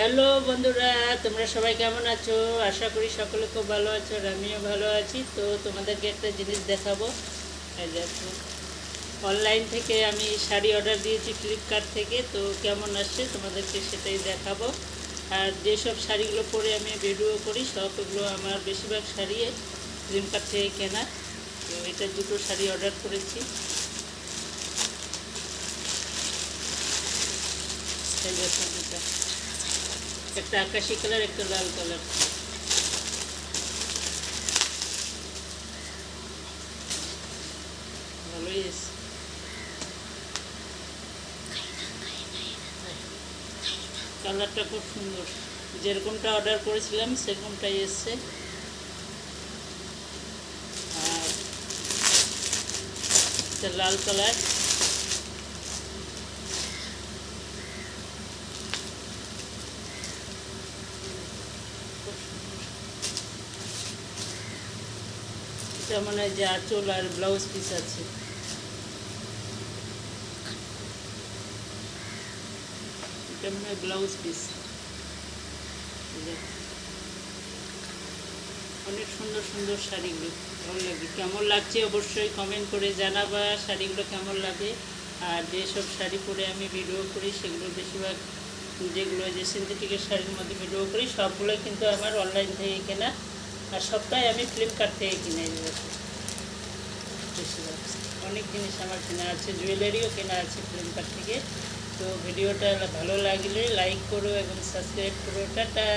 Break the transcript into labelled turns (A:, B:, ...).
A: Hello বন্ধুরা, তোমরা সবাই কেমন আছো? আশা করি সকলে খুব ভালো আছো আর আমিও ভালো আছি। তো তোমাদেরকে একটা জিনিস দেখাবো। অনলাইন থেকে আমি শাড়ি অর্ডার দিয়েছি ফ্লিপকার্ট থেকে, তো কেমন আসছে তোমাদেরকে সেটাই দেখাবো। আর যেসব শাড়িগুলো পরে আমি ভিডিও করি, সবগুলো আমার বেশিরভাগ শাড়ি ফ্লিপকার্ট থেকে কেনা। তো এটা দুটো শাড়ি অর্ডার করেছি। দেখো দুটো। একটা আকাশি কালার, একটা লাল কালার। ভালোই এসছে কালারটা খুব সুন্দর। যেরকমটা অর্ডার করেছিলাম, সেরকমটাই এসছে। আর লাল কালার। এটা মনে হয় যে আঁচল আর ব্লাউজ পিস আছে। এটা ব্লাউজ পিস অনেক সুন্দর সুন্দর শাড়িগুলো ভালো লাগে? কেমন লাগছে অবশ্যই কমেন্ট করে জানাবা, শাড়িগুলো কেমন লাগে? আর যেসব শাড়ি পরে আমি ভিডিও করি, সেগুলো বেশিরভাগ যেগুলো যে সিনথেটিকের শাড়ির মধ্যে ভিডিও করি, সবগুলোই কিন্তু আমার অনলাইন থেকে কেনা। আর সপ্তাহে আমি ফ্লিপকার্ট থেকে কিনে নিয়েছি বেশিরভাগ অনেক জিনিস আমার কেনা আছে জুয়েলারিও কেনা আছে ফ্লিপকার্ট থেকে। তো ভিডিওটা ভালো লাগলে লাইক করো এবং সাবস্ক্রাইব করো। টাটা!